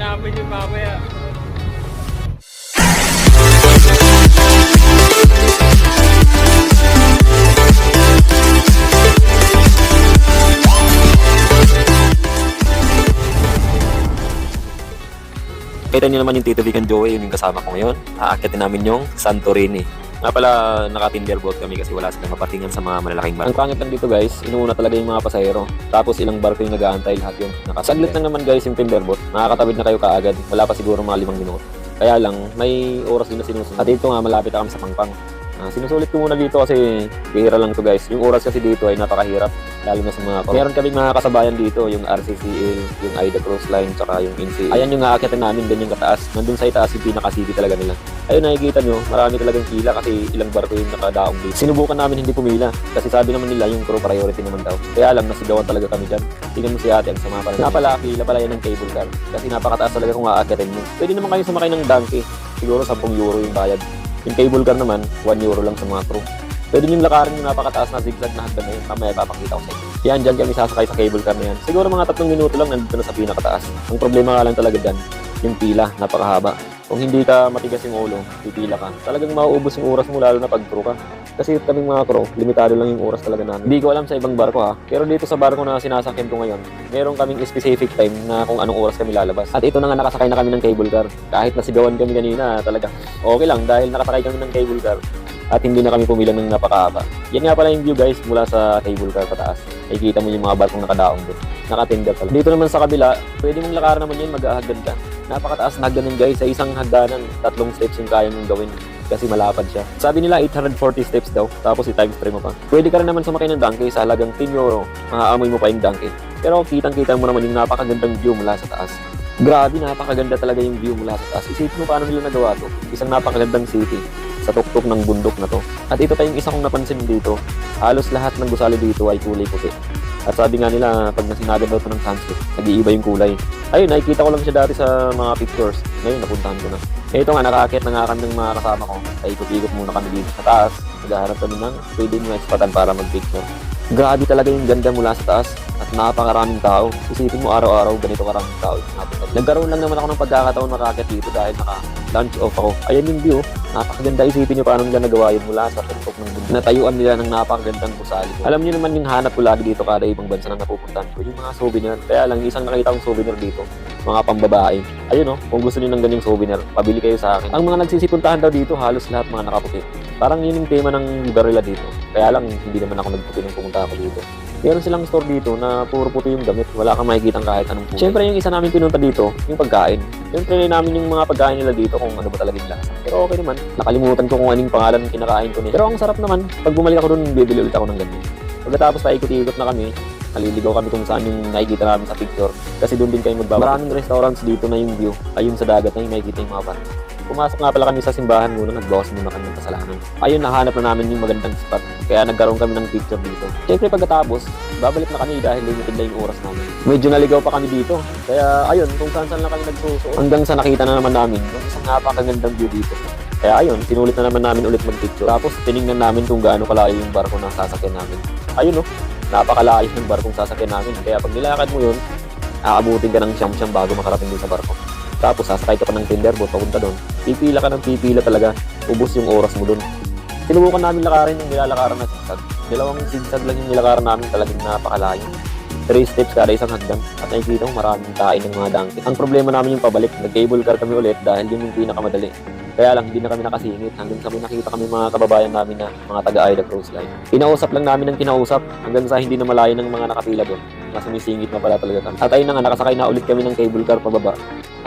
mamaya. Kita niyo naman yung Tito Vic and Joey, yun yung kasama ko ngayon. Aakyatin namin yung Santorini. Nga pala, naka-tinder boat kami kasi wala silang mapatingan sa mga malalaking barko. Ang pangit lang dito guys, inuuna talaga yung mga pasahero. Tapos ilang barko yung nag-aantay lahat yung nakasaglit lang naman guys yung tinder boat. Makakatawid na kayo kaagad. Wala pa siguro mga limang minuto. Kaya lang, may oras din na sinusunod. At dito nga, malapit na kami sa Pangpang. Ah, sinusulit ko muna dito kasi bihira lang to guys. Yung oras kasi dito ay napakahirap, lalo na sa mga crew. Meron kaming mga kasabayan dito, yung RCCL, yung Aida Cruise Line, tsaka yung NCL. Ayan yung aakyatin namin, ganyan kataas. Nandun sa itaas yung pinaka-city talaga nila. Ayun, nakikita nyo, marami talagang pila kasi ilang barko yung nakadaong dito. Sinubukan namin hindi pumila kasi sabi naman nila yung crew priority naman daw. Kaya lang, nasigawan talaga kami dyan. Tingnan mo si ate, ang sama pa rin. Nga pala, pila pala yan ng cable car. Kasi napakataas talaga kung aakyatin mo. Pwede naman kayo sumakay ng donkey. Siguro 10 euro yung bayad. Yung cable car naman, 1 euro lang sa mga crew. Pwede nyo lakarin yung napakataas na zigzag na hagdan na yun. Mamaya papakita ko sa inyo. Yan, dyan kami sasakay sa cable car na yan. Siguro mga tatlong minuto lang nandito na sa pinakataas. Ang problema nga lang talaga dyan, yung pila, napakahaba. Kung hindi ka matigas yung ulo, pipila ka. Talagang mauubos yung oras mo lalo na pag crew ka. Kasi kaming mga crew, limitado lang yung oras talaga namin. Hindi ko alam sa ibang barko ha. Pero dito sa barko na sinasakyan ko ngayon, meron kaming specific time na kung anong oras kami lalabas. At ito na nga nakasakay na kami ng cable car. Kahit nasigawan kami kanina, talaga okay lang dahil nakasakay kami ng cable car at hindi na kami pumila ng napakahaba. Yan nga pala yung view guys mula sa cable car pataas. Nakikita mo yung mga barkong nakadaong doon. Nakatinder pala. Dito naman sa kabila, pwede mong lakaran naman yun, mag-ahagdan ka. Napakataas na hagdanan guys. Sa isang hagdanan, tatlong steps yung kaya mong gawin kasi malapad siya. Sabi nila 840 steps daw, tapos i-times 3 mo pa. Pwede ka rin naman sumakay ng donkey sa halagang 10 euro. Maaamoy mo pa yung donkey. Pero kitang-kita mo naman yung napakagandang view mula sa taas. Grabe, napakaganda talaga yung view mula sa taas. Isipin mo paano nila nagawa to. Isang napakagandang city sa tuktok ng bundok na to. At ito pa yung isa kong napansin dito. Halos lahat ng gusali dito ay kulay puti. At sabi nga nila, pag nasinagan daw ito ng sunset, nag-iiba yung kulay. Ayun, nakikita ko lang siya dati sa mga pictures. Ngayon, napuntahan ko na. Eh, ito nga, nakakit na nga kami ng mga kasama ko. Ay, ikot-ikot muna kami dito sa taas. Naghahanap kami ng pwede mga espatan para mag-picture. Grabe talaga yung ganda mula sa taas at napakaraming tao. Isipin mo araw-araw ganito karaming tao. Nagkaroon lang naman ako ng pagkakataon makakit dito dahil naka lunch off ako. Ayan yung view. Napakaganda isipin nyo paano nila nagawa yun mula sa tuktok ng bundok. Natayuan nila ng napakagandang gusali. Alam niyo naman yung hanap ko lagi dito kada ibang bansa na napupuntahan ko. Yung mga souvenir. Kaya lang isang nakita kong souvenir dito. Mga pambabae. Ayun oh, kung gusto niyo ng ganyang souvenir, pabili kayo sa akin. Ang mga nagsisipuntahan daw dito, halos lahat mga nakaputi. Parang yun yung tema ng lugar nila dito. Kaya lang, hindi naman ako nagputi nung pumunta ako dito. Meron silang store dito na puro puti yung damit. Wala kang makikita kahit anong puti. Siyempre, yung isa namin pinunta dito, yung pagkain. Yung trinay namin yung mga pagkain nila dito kung ano ba talaga yung lasa. Pero okay naman. Nakalimutan ko kung anong pangalan ng kinakain ko nila. Pero ang sarap naman. Pag bumalik ako doon, bibili ulit ako ng ganyan. Pagkatapos paikot-ikot na kami, naliligaw kami kung saan yung nakikita namin sa picture. Kasi doon din kayo magbaba. Maraming restaurants dito na yung view. Ayun sa dagat na yung makikita yung mga bar. Pumasok nga pala kami sa simbahan muna, nagbawas muna kami ng kasalanan. Ayun, nahanap na namin yung magandang spot. Kaya nagkaroon kami ng picture dito. Siyempre pagkatapos, babalik na kami dahil limited na yung oras namin. Medyo naligaw pa kami dito. Kaya ayun, kung saan saan lang kami nagsusuot. Hanggang sa nakita na naman namin yung isang napakagandang view dito. Kaya ayun, sinulit na naman namin ulit mag-picture. Tapos tiningnan namin kung gaano kalayo yung barko na sasakyan namin. Ayun oh, napakalayo ng barkong sasakyan namin. Kaya pag nilakad mo yun, aabutin ka ng siyam-siyam bago makarating din sa barko. Tapos sasakay ka pa ng tinder boat papunta doon. Pipila ka ng pipila talaga. Ubus yung oras mo doon. Sinubukan namin lakarin yung nilalakaran na zigzag. Dalawang zigzag lang yung nilakaran namin talagang napakalayo. Three steps kada isang hagdan at nakikita mo maraming kain ng mga donkey. Ang problema namin yung pabalik, nag-cable car kami ulit dahil yun yung pinakamadali. Kaya lang hindi na kami nakasingit hanggang kami nakita kami mga kababayan namin na mga taga-Ida Cruise Line. Kinausap lang namin ng kinausap hanggang sa hindi na malayo ng mga nakapila doon. Na sumisingit na pala talaga kami. At ayun na nga, nakasakay na ulit kami ng cable car pababa.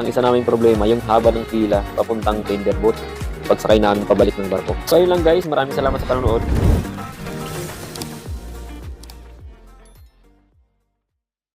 Ang isa naming problema, yung haba ng pila papuntang tender boat pagsakay namin pabalik ng barko. So ayun lang guys, maraming salamat sa panonood.